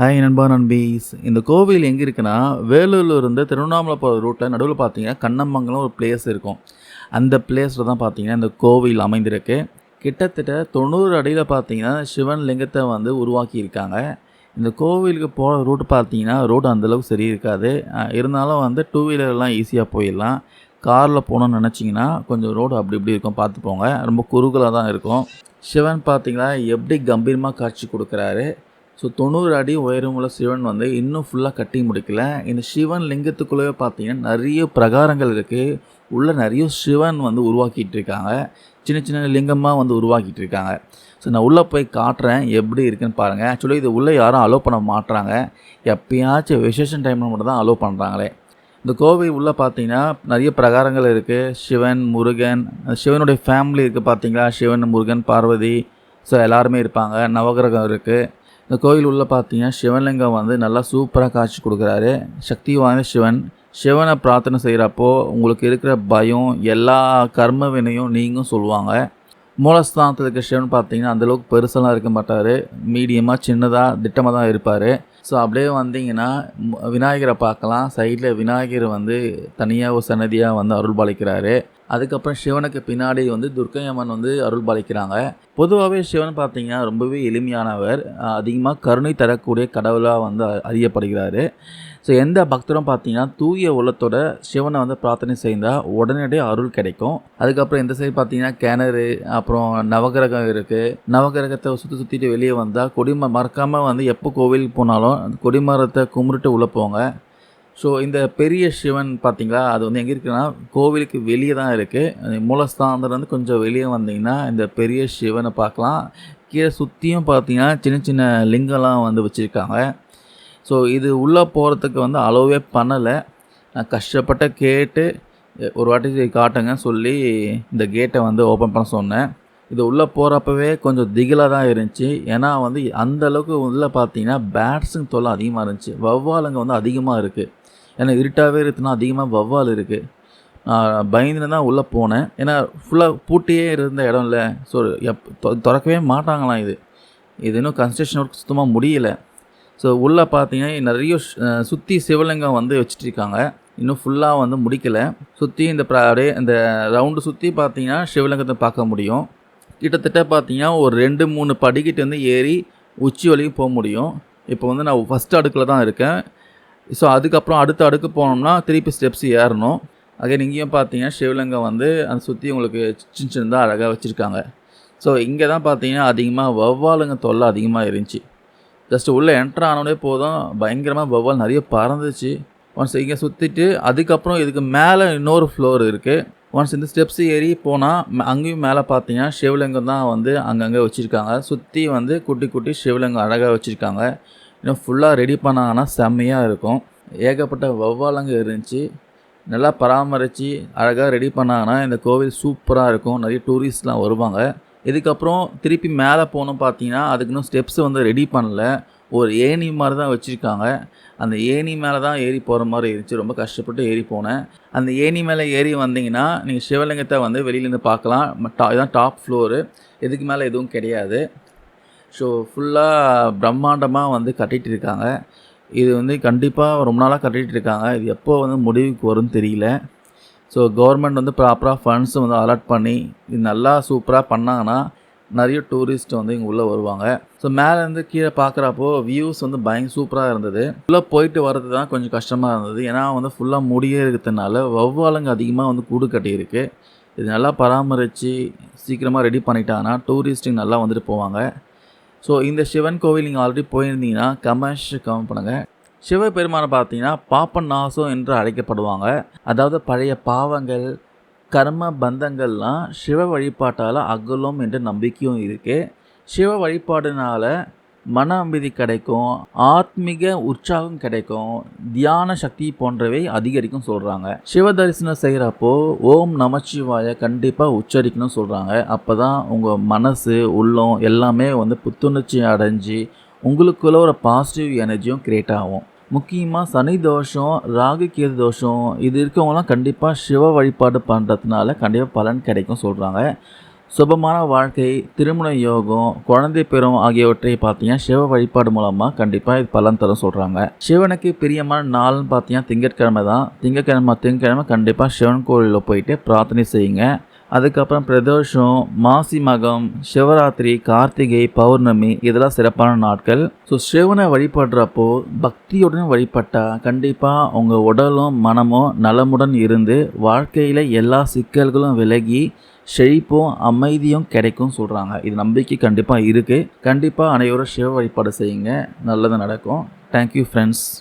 Hi நண்பா நண்பீஸ் இந்த கோவில் எங்கே இருக்குன்னா வேலூர்லேருந்து திருவண்ணாமலை போகிற ரூட்டில் நடுவில் பார்த்தீங்கன்னா கண்ணமங்கலம் ஒரு பிளேஸ் இருக்கும். அந்த பிளேஸில் தான் பார்த்தீங்கன்னா இந்த கோவில் அமைந்திருக்கு. கிட்டத்தட்ட தொண்ணூறு அடியில் பார்த்தீங்கன்னா சிவன் லிங்கத்தை வந்து உருவாக்கியிருக்காங்க இந்த கோவிலுக்கு போகிற ரூட் பார்த்தீங்கன்னா ரோடு அந்தளவுக்கு சரி இருக்காது. இருந்தாலும் வந்து டூ வீலர்லாம் ஈஸியாக போயிடலாம். காரில் போகணும்னு நினச்சிங்கன்னா கொஞ்சம் ரோடு அப்படி இப்படி இருக்கும். பார்த்து போங்க ரொம்ப குறுகலாக தான் இருக்கும். சிவன் பார்த்தீங்கன்னா எப்படி கம்பீரமாக காட்சி கொடுக்குறாரு? ஸோ தொண்ணூறு அடி உயரமுள்ள சிவன் வந்து இன்னும் ஃபுல்லாக கட்டி முடிக்கல. இந்த சிவன் லிங்கத்துக்குள்ளேயே பார்த்தீங்கன்னா நிறைய பிரகாரங்கள் இருக்குது உள்ளே நிறைய சிவன் வந்து உருவாக்கிட்டு இருக்காங்க. சின்ன சின்ன லிங்கமாக வந்து உருவாக்கிட்டு இருக்காங்க. ஸோ நான் உள்ளே போய் காட்டுறேன் எப்படி இருக்குன்னு பாருங்கள் ஆக்சுவலி இது உள்ளே யாரும் அலோவ் பண்ண மாட்றாங்க. எப்பயாச்சும் விசேஷன் டைமில் மட்டும் தான் அலோவ் பண்ணுறாங்களே இந்த கோவில் உள்ளே பார்த்தீங்கன்னா நிறைய பிரகாரங்கள் இருக்குது சிவன் முருகன் சிவனுடைய ஃபேமிலி இருக்குது பார்த்தீங்களா? சிவன் முருகன் பார்வதி. ஸோ எல்லாருமே இருப்பாங்க. நவகிரகம் இருக்குது இந்த கோயில் உள்ளே பார்த்தீங்கன்னா சிவலிங்கம் வந்து நல்லா சூப்பராக காட்சி கொடுக்குறாரு. சக்தி வாய்ந்த சிவன். சிவனை பிரார்த்தனை செய்கிறப்போ உங்களுக்கு இருக்கிற பயம் எல்லா கர்ம வினையும் நீங்கும் சொல்லுவாங்க. மூலஸ்தானத்தில் இருக்க சிவன் பார்த்தீங்கன்னா அந்தளவுக்கு பெருசெல்லாம் இருக்க மாட்டார். மீடியமாக சின்னதாக திட்டமாக தான் இருப்பார். ஸோ அப்படியே வந்தீங்கன்னா விநாயகரை பார்க்கலாம். சைடில் விநாயகர் வந்து தனியாக ஒரு சன்னதியாக வந்து அருள் பாலிக்கிறாரு அதுக்கப்புறம் சிவனுக்கு பின்னாடி வந்து துர்க்கை அம்மன் வந்து அருள் பாலிக்கிறாங்க. பொதுவாகவே சிவன் பார்த்தீங்கன்னா ரொம்பவே எளிமையானவர். அதிகமாக கருணை தரக்கூடிய கடவுளாக வந்து அ- அறியப்படுகிறாரு. ஸோ எந்த பக்தரும் பார்த்தீங்கன்னா தூய உள்ளத்தோட சிவனை வந்து பிரார்த்தனை செய்தால் உடனடியே அருள் கிடைக்கும். அதுக்கப்புறம் இந்த சைடு பார்த்தீங்கன்னா கிணறு அப்புறம் நவகிரகம் இருக்குது நவகிரகத்தை சுற்றி சுற்றிட்டு வெளியே வந்தால் கொடிம மறக்காமல் வந்து எப்போ கோவிலுக்கு போனாலும் கொடிமரத்தை கும்பிட்டு உள்ளே போங்க. ஸோ இந்த பெரிய சிவன் பார்த்தீங்களா? அது வந்து எங்கே இருக்குன்னா கோவிலுக்கு வெளியே தான் இருக்குது மூலஸ்தானத்துலேருந்து கொஞ்சம் வெளியே வந்தீங்கன்னா இந்த பெரிய சிவனை பார்க்கலாம். கீழே சுற்றியும் பார்த்தீங்கன்னா சின்ன சின்ன லிங்கம்லாம் வந்து வச்சுருக்காங்க. ஸோ இது உள்ளே போகிறதுக்கு வந்து அளவே பண்ணலை. நான் கஷ்டப்பட்ட கேட்டு ஒரு வாட்டி காட்டுங்க சொல்லி இந்த கேட்டை வந்து ஓப்பன் பண்ண சொன்னேன். இது உள்ளே போகிறப்பவே கொஞ்சம் திகிலாக தான் இருந்துச்சு. ஏன்னா வந்து அந்தளவுக்கு உள்ளே பார்த்தீங்கன்னா பேட்ஸுங்க தொல்லை அதிகமாக இருந்துச்சு. வௌவாலுங்க வந்து அதிகமாக இருக்குது ஏன்னா இருட்டாகவே இருக்குன்னா அதிகமாக வவ்வால் இருக்குது நான் பயந்துன்னு தான் உள்ளே போனேன். ஏன்னா ஃபுல்லாக பூட்டியே இருந்த இடம் இல்லை. ஸோ எப் திறக்கவே மாட்டாங்களாம் இது. இது இன்னும் கன்ஸ்ட்ரக்ஷன் ஒர்க் சுத்தமாக முடியல. ஸோ உள்ளே பார்த்தீங்கன்னா நிறைய சுற்றி சிவலிங்கம் வந்து வச்சுட்ருக்காங்க. இன்னும் ஃபுல்லாக வந்து முடிக்கலை. சுற்றி இந்த ப்ர- அப்படியே இந்த ரவுண்டு சுற்றி பார்த்தீங்கன்னா சிவலிங்கத்தை பார்க்க முடியும். கிட்டத்தட்ட பார்த்தீங்கன்னா ஒரு ரெண்டு மூணு படிக்கிட்டு வந்து ஏறி உச்சி வரைக்கும் போக முடியும். இப்போ வந்து நான் ஃபஸ்ட் அடுக்கில் தான் இருக்கேன். ஸோ அதுக்கப்புறம் அடுத்த அடுக்கு போனோம்னா திருப்பி ஸ்டெப்ஸ் ஏறணும். அகைன் இங்கேயும் பார்த்தீங்கன்னா சிவலிங்கம் வந்து அந்த சுற்றி உங்களுக்கு சின்ன சின்னதாக அழகாக வச்சுருக்காங்க. ஸோ இங்கே தான் பார்த்தீங்கன்னா அதிகமாக வௌவாலுங்க தொல்லை அதிகமாக இருந்துச்சு. ஜஸ்ட் உள்ளே என்ட்ரு ஆனோடே போதும். பயங்கரமாக வௌவால் நிறைய பறந்துச்சு. ஒன்ஸ் இங்கே சுற்றிட்டு அதுக்கப்புறம் இதுக்கு மேலே இன்னொரு ஃப்ளோர் இருக்குது ஒன்ஸ் இந்த ஸ்டெப்ஸ் ஏறி போனால் அங்கேயும் மேலே பார்த்தீங்கன்னா சிவலிங்கம் தான் வந்து அங்கங்கே வச்சுருக்காங்க. சுற்றி வந்து குட்டி குட்டி சிவலிங்கம் அழகாக வச்சுருக்காங்க. இன்னும் ஃபுல்லாக ரெடி பண்ணாங்கன்னா செம்மையாக இருக்கும். ஏகப்பட்ட வௌவாலங்க இருந்துச்சு. நல்லா பராமரித்து அழகாக ரெடி பண்ணாங்கன்னா இந்த கோவில் சூப்பராக இருக்கும். நிறைய டூரிஸ்ட்லாம் வருவாங்க. இதுக்கப்புறம் திருப்பி மேலே போகணும் பார்த்தீங்கன்னா அதுக்கு இன்னும் ஸ்டெப்ஸ் வந்து ரெடி பண்ணல. ஒரு ஏணி மாதிரி தான் வச்சுருக்காங்க. அந்த ஏணி மேலே தான் ஏறி போகிற மாதிரி இருந்துச்சு. ரொம்ப கஷ்டப்பட்டு ஏறி போனேன். அந்த ஏணி மேலே ஏறி வந்தீங்கன்னா நீங்கள் சிவலிங்கத்தை வந்து வெளியிலேருந்து பார்க்கலாம். டா- இதான் டாப் ஃப்ளோரு இதுக்கு மேலே எதுவும் கிடையாது. ஸோ ஃபுல்லாக பிரம்மாண்டமாக வந்து கட்டிகிட்டு இருக்காங்க இது வந்து கண்டிப்பாக ரொம்ப நாளாக கட்டிகிட்டு இருக்காங்க இது எப்போ வந்து முடிவுக்கு வரும்னு தெரியல. ஸோ கவர்மெண்ட் வந்து ப்ராப்பராக ஃபண்ட்ஸ் வந்து அலாட் பண்ணி இது நல்லா சூப்பராக பண்ணாங்கன்னா நிறைய டூரிஸ்ட் வந்து இங்கே உள்ளே வருவாங்க. ஸோ மேலேருந்து கீழே பார்க்குறப்போ வியூஸ் வந்து பயங்கர சூப்பராக இருந்தது. ஃபுல்லாக போயிட்டு வர்றது தான் கொஞ்சம் கஷ்டமாக இருந்தது. ஏன்னா வந்து ஃபுல்லாக முடியே இருக்கிறதுனால வௌவாலுங்க அதிகமாக வந்து கூடு கட்டியிருக்கு. இது நல்லா பராமரித்து சீக்கிரமாக ரெடி பண்ணிட்டாங்கன்னா டூரிஸ்ட்டுங்க நல்லா வந்துட்டு போவாங்க. ஸோ இந்த சிவன் கோவில் நீங்கள் ஆல்ரெடி போயிருந்தீங்கன்னா கமெண்ட்ஸ் கமெண்ட் பண்ணுங்கள் சிவபெருமானை பார்த்தீங்கன்னா பாப்பன் நாசம் என்று அழைக்கப்படுவாங்க. அதாவது பழைய பாவங்கள் கர்ம பந்தங்கள்லாம் சிவ வழிபாட்டால் அகலும் என்ற நம்பிக்கையும் இருக்குது சிவ வழிபாடுனால மன அமைதி கிடைக்கும் ஆத்மீக உற்சாகம் கிடைக்கும் தியான சக்தி போன்றவை அதிகரிக்கும் சொல்கிறாங்க சிவ தரிசனம் செய்கிறப்போ ஓம் நமச்சிவாய கண்டிப்பாக உச்சரிக்கணும் சொல்கிறாங்க அப்போ தான் உங்கள் மனசு உள்ளம் எல்லாமே வந்து புத்துணர்ச்சி அடைஞ்சு உங்களுக்குள்ள ஒரு பாசிட்டிவ் எனர்ஜியும் கிரியேட் ஆகும். முக்கியமாக சனி தோஷம் ராகு கேது தோஷம் இது இருக்கவங்களாம் கண்டிப்பாக சிவ வழிபாடு பண்ணுறதுனால கண்டிப்பாக பலன் கிடைக்கும் சொல்கிறாங்க சுபமான வாழ்க்கை திருமண யோகம் குழந்தை பெறும் ஆகியவற்றை பார்த்தீங்கன்னா சிவ வழிபாடு மூலமாக கண்டிப்பாக இது பலன் தரும் சொல்கிறாங்க சிவனுக்கு பிரியமான நாள்னு பார்த்தீங்கன்னா திங்கட்கிழமை தான். திங்கட்கிழமை திங்கட்கிழமை கண்டிப்பாக சிவன் கோவிலில் போயிட்டு பிரார்த்தனை செய்யுங்க. அதுக்கப்புறம் பிரதோஷம் மாசி மகம் சிவராத்திரி கார்த்திகை பௌர்ணமி இதெல்லாம் சிறப்பான நாட்கள். ஸோ சிவனை வழிபடுறப்போ பக்தியுடன் வழிபட்டால் கண்டிப்பாக உங்கள் உடலும் மனமும் நலமுடன் இருந்து வாழ்க்கையில் எல்லா சிக்கல்களும் விலகி செழிப்பும் அமைதியும் கிடைக்கும் சொல்கிறாங்க இது நம்பிக்கை கண்டிப்பாக இருக்குது கண்டிப்பாக அனைவரும் சிவ வழிபாடு செய்யுங்க. நல்லது நடக்கும். Thank you friends